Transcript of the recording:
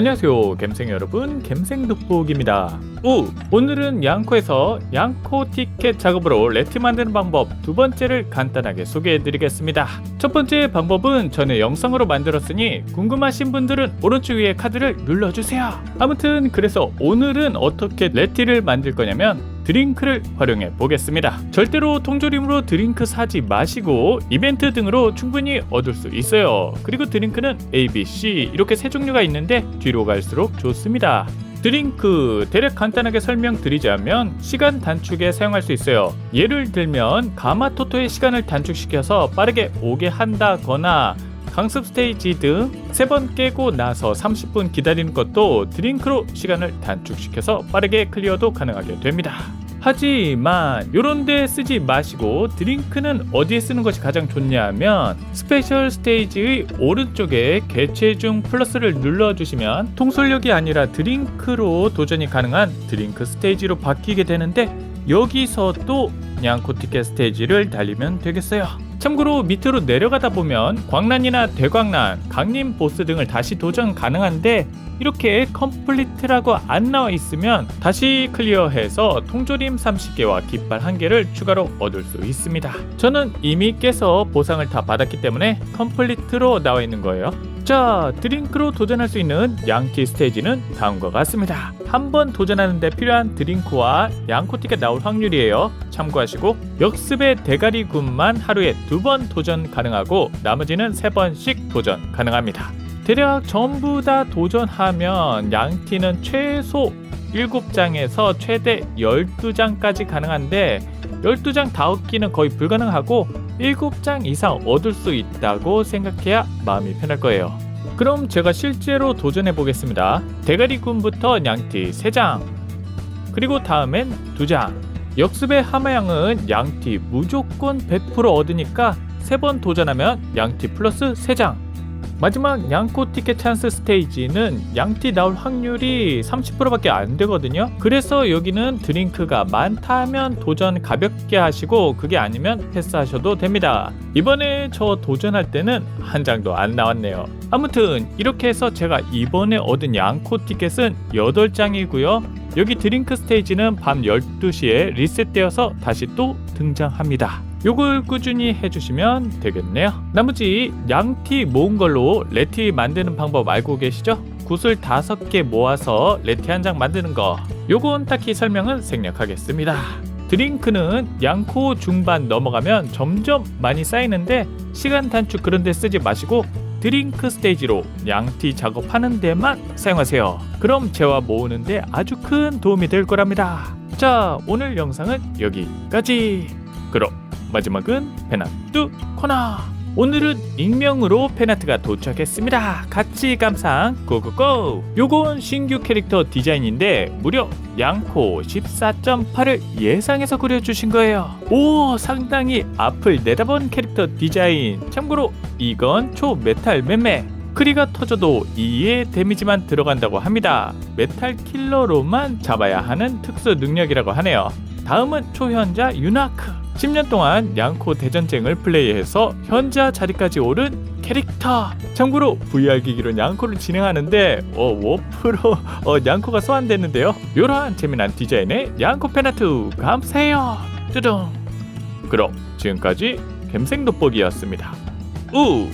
안녕하세요 갬생 여러분. 갬생 돋보기입니다. 우 오늘은 양코에서 양코 티켓 작업으로 레트 만드는 방법 두 번째를 간단하게 소개해 드리겠습니다. 첫 번째 방법은 전에 영상으로 만들었으니 궁금하신 분들은 오른쪽 위에 카드를 눌러주세요. 아무튼 그래서 오늘은 어떻게 레티를 만들 거냐면 드링크를 활용해 보겠습니다. 절대로 통조림으로 드링크 사지 마시고 이벤트 등으로 충분히 얻을 수 있어요. 그리고 드링크는 A, B, C 이렇게 세 종류가 있는데 뒤로 갈수록 좋습니다. 드링크 대략 간단하게 설명드리자면 시간 단축에 사용할 수 있어요. 예를 들면 가마토토의 시간을 단축시켜서 빠르게 오게 한다거나 강습 스테이지 등 세 번 깨고 나서 30분 기다리는 것도 드링크로 시간을 단축시켜서 빠르게 클리어도 가능하게 됩니다. 하지만 요런 데 쓰지 마시고 드링크는 어디에 쓰는 것이 가장 좋냐면 스페셜 스테이지의 오른쪽에 개체 중 플러스를 눌러주시면 통솔력이 아니라 드링크로 도전이 가능한 드링크 스테이지로 바뀌게 되는데 여기서 또 냥코 티켓 스테이지를 달리면 되겠어요. 참고로 밑으로 내려가다 보면 광란이나 대광란, 강림 보스 등을 다시 도전 가능한데 이렇게 컴플리트라고 안 나와 있으면 다시 클리어해서 통조림 30개와 깃발 1개를 추가로 얻을 수 있습니다. 저는 이미 깨서 보상을 다 받았기 때문에 컴플리트로 나와 있는 거예요. 자, 드링크로 도전할 수 있는 양티 스테이지는 다음과 같습니다. 한 번 도전하는데 필요한 드링크와 양코티가 나올 확률이에요. 참고하시고 역습의 대가리 군만 하루에 두 번 도전 가능하고 나머지는 세 번씩 도전 가능합니다. 대략 전부 다 도전하면 양티는 최소 7장에서 최대 12장까지 가능한데 12장 다 얻기는 거의 불가능하고 7장 이상 얻을 수 있다고 생각해야 마음이 편할 거예요. 그럼 제가 실제로 도전해 보겠습니다. 대가리군부터 양티 3장, 그리고 다음엔 2장. 역습의 하마양은 양티 무조건 100% 얻으니까 3번 도전하면 양티 플러스 3장. 마지막 양코 티켓 찬스 스테이지는 양티 나올 확률이 30%밖에 안 되거든요. 그래서 여기는 드링크가 많다면 도전 가볍게 하시고 그게 아니면 패스하셔도 됩니다. 이번에 저 도전할 때는 한 장도 안 나왔네요. 아무튼 이렇게 해서 제가 이번에 얻은 양코 티켓은 8장이고요. 여기 드링크 스테이지는 밤 12시에 리셋되어서 다시 또 등장합니다. 요걸 꾸준히 해주시면 되겠네요. 나머지 양티 모은 걸로 레티 만드는 방법 알고 계시죠? 구슬 5개 모아서 레티 한 장 만드는 거. 요건 딱히 설명은 생략하겠습니다. 드링크는 양코 중반 넘어가면 점점 많이 쌓이는데 시간 단축 그런 데 쓰지 마시고 드링크 스테이지로 양티 작업하는 데만 사용하세요. 그럼 재화 모으는데 아주 큰 도움이 될 거랍니다. 자, 오늘 영상은 여기까지. 그럼 마지막은 페나뚜 코너. 오늘은 익명으로 페나트가 도착했습니다. 같이 감상 고고고. 요건 신규 캐릭터 디자인인데 무려 양코 14.8을 예상해서 그려주신 거예요. 오 상당히 앞을 내다본 캐릭터 디자인. 참고로 이건 초메탈 매매. 크리가 터져도 2의 데미지만 들어간다고 합니다. 메탈 킬러로만 잡아야 하는 특수 능력이라고 하네요. 다음은 초현자 유나크. 10년 동안 양코 대전쟁을 플레이해서 현자 자리까지 오른 캐릭터. 참고로 VR 기기로 양코를 진행하는데 어, 워프로 어, 양코가 소환됐는데요. 이러한 재미난 디자인의 양코 페나트 감사해요. 뚜둥. 그럼 지금까지 갬생 돋보기였습니다. 우.